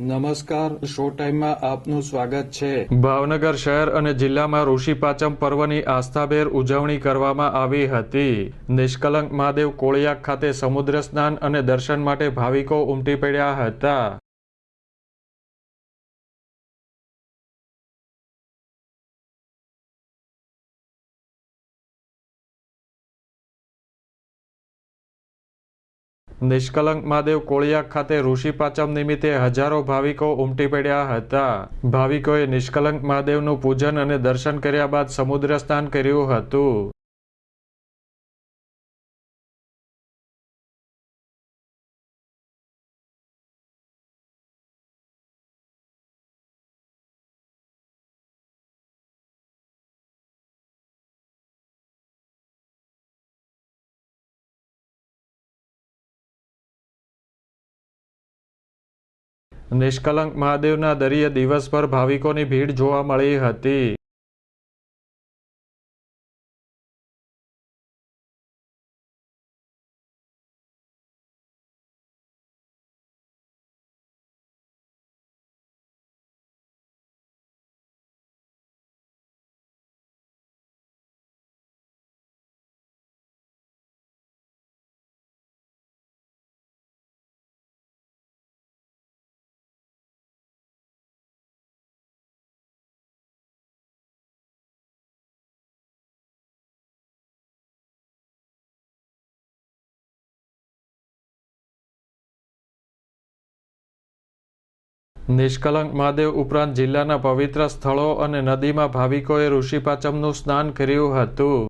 નમસ્કાર, શો ટાઈમમાં આપનું સ્વાગત છે. ભાવનગર શહેર અને જિલ્લામાં ઋષિ પાચમ પર્વની આસ્થાભેર ઉજવણી કરવામાં આવી હતી. નિષ્કલંક મહાદેવ કોળિયાક ખાતે સમુદ્ર સ્નાન અને દર્શન માટે ભાવિકો ઉમટી પડ્યા હતા. નિષ્કલંક મહાદેવ કોળિયાક ખાતે ઋષિ પાચમ નિમિત્તે હજારો ભાવિકો ઉમટી પડ્યા હતા. ભાવિકોએ નિષ્કલંક મહાદેવનું પૂજન અને દર્શન કર્યા બાદ સમુદ્ર સ્નાન કર્યું હતું. નિષ્કલંક મહાદેવના દરિયે દિવસભર ભાવિકોની ભીડ જોવા મળી હતી. નિષ્કલંક મહાદેવ ઉપરાંત જિલ્લાના પવિત્ર સ્થળો અને નદીમાં ભાવિકોએ ઋષિપાચમનું સ્નાન કર્યું હતું.